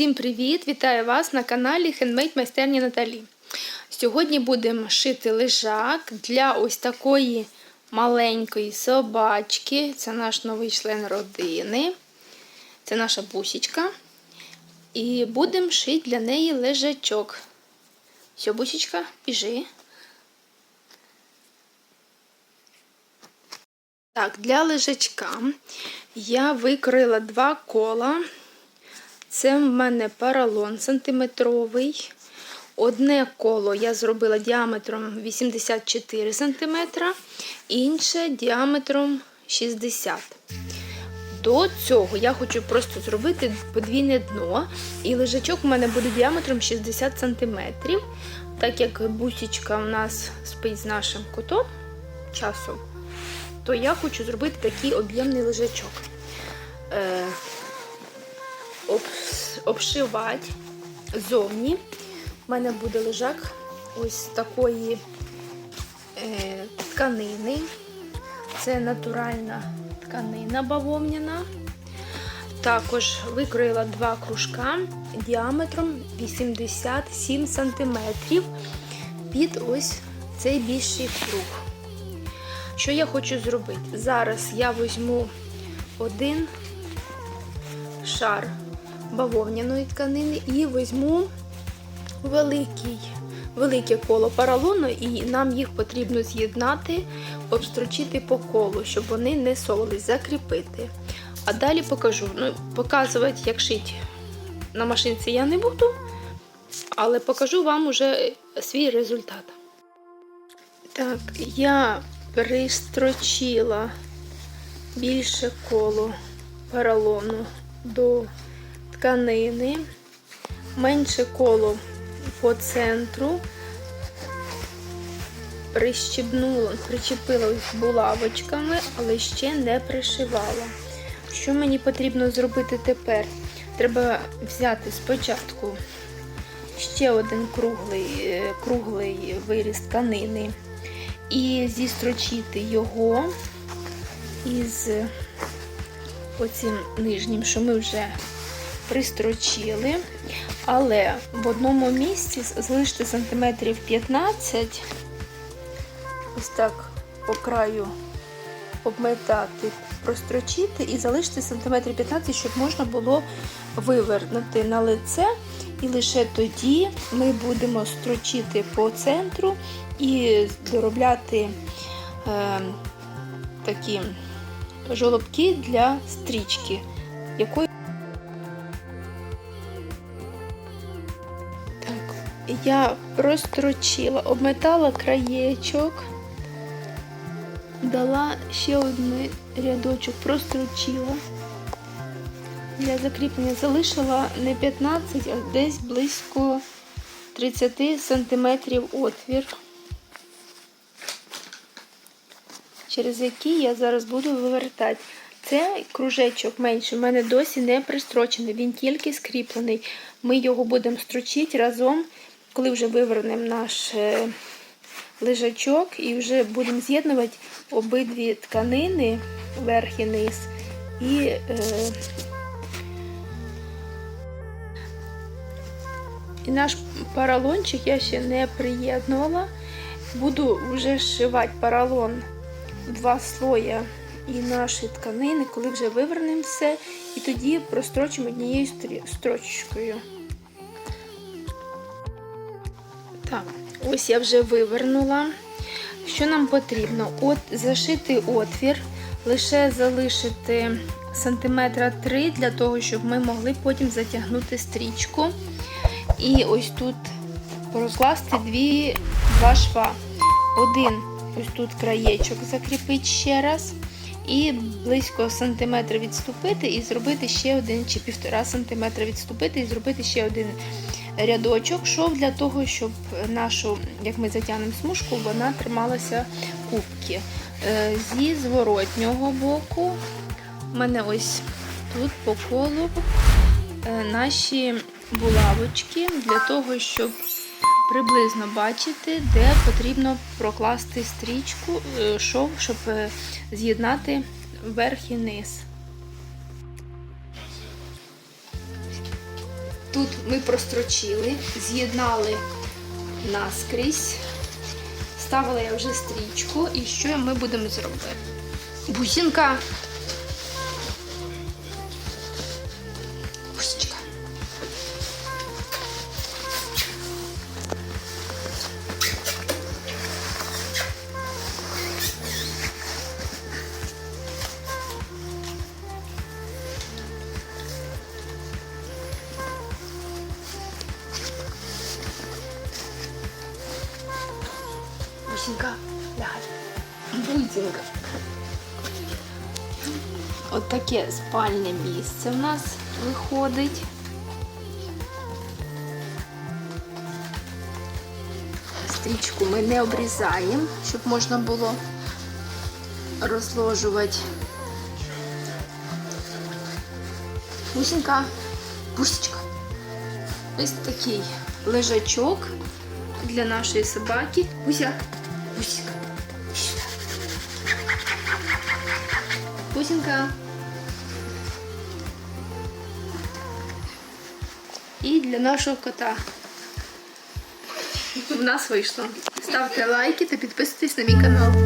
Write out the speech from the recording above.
Всім привіт! Вітаю вас на каналі Хендмейд майстерні Наталі. Сьогодні будемо шити лежак для ось такої маленької собачки. Це наш новий член родини. Це наша бусічка. І будемо шити для неї лежачок. Все, бусічка, біжи. Так, для лежачка я викрила два кола. Це в мене паралон сантиметровий. Одне коло я зробила діаметром 84 см, інше діаметром 60 До цього я хочу просто зробити подвійне дно, і лежачок у мене буде діаметром 60 см. Так як бусічка у нас спить з нашим котом часом, то я хочу зробити такий об'ємний лежачок. Обшивати зовні. У мене буде лежак ось такої е, тканини. Це натуральна тканина бавовняна. Також викроїла два кружка діаметром 87 см під ось цей більший круг. Що я хочу зробити? Зараз я візьму один шар бавовняної тканини і візьму великий, велике коло поролону, і нам їх потрібно з'єднати, обстрочити по колу, щоб вони не совались, закріпити. А далі покажу. Ну, Показувати, як шити на машинці я не буду, але покажу вам уже свій результат. Так, я пристрочила більше коло поролону до тканини, менше коло по центру, прищебнула, причепила булавочками, але ще не пришивала. Що мені потрібно зробити тепер? Треба взяти спочатку ще один круглий е, круглий виріз тканини і зістрочити його із оцим нижнім, що ми вже пристрочили. Але в одному місці залишити сантиметрів 15, ось так по краю обметати, прострочити і залишити сантиметрів 15, щоб можна було вивернути на лице. І лише тоді ми будемо строчити по центру і доробляти е, такі жолобки для стрічки, якої я прострочила, обметала краєчок, дала ще один рядочок, прострочила. Для закріплення залишила не 15, а десь близько 30 сантиметрів отвір. через який я зараз буду вивертати. Цей кружечок менший в мене досі не пристрочений, він тільки скріплений. Ми його будемо строчити разом, коли вже вивернемо наш е, лежачок, і вже будемо з'єднувати обидві тканини, верх і низ. І е, і наш паралончик я ще не приєднувала. Буду вже зшивати паралон два слоя і наші тканини, коли вже вивернемо все, і тоді прострочимо однією строчкою. Так, ось я вже вивернула. Що нам потрібно? От Зашити отвір, лише залишити сантиметра 3 для того, щоб ми могли потім затягнути стрічку. І ось тут розкласти дві, два шва. Один ось тут краєчок закріпити ще раз. І близько сантиметра відступити, і зробити ще один чи півтора сантиметра відступити, і зробити ще один рядочок, шов для того, щоб нашу, як ми затягнемо смужку, вона трималася кубки. Е, зі зворотнього боку, у мене ось тут по колу е, наші булавочки для того, щоб приблизно бачити, де потрібно прокласти стрічку, е, шов, щоб з'єднати верх і низ. Тут ми прострочили, з'єднали наскрізь. Ставила я вже стрічку. І що ми будемо зробити? Бусинка. Лягай. Бусинка. От таке спальне місце в нас виходить. Стрічку ми не обрізаємо, щоб можна було розложувати. Бусинка, бусечка. Ось такий лежачок для нашої собаки. Буся, бусика. іди сюди. Бусинка. І для нашого кота. У нас вийшло. Ставте лайки та підписуйтесь на мій канал.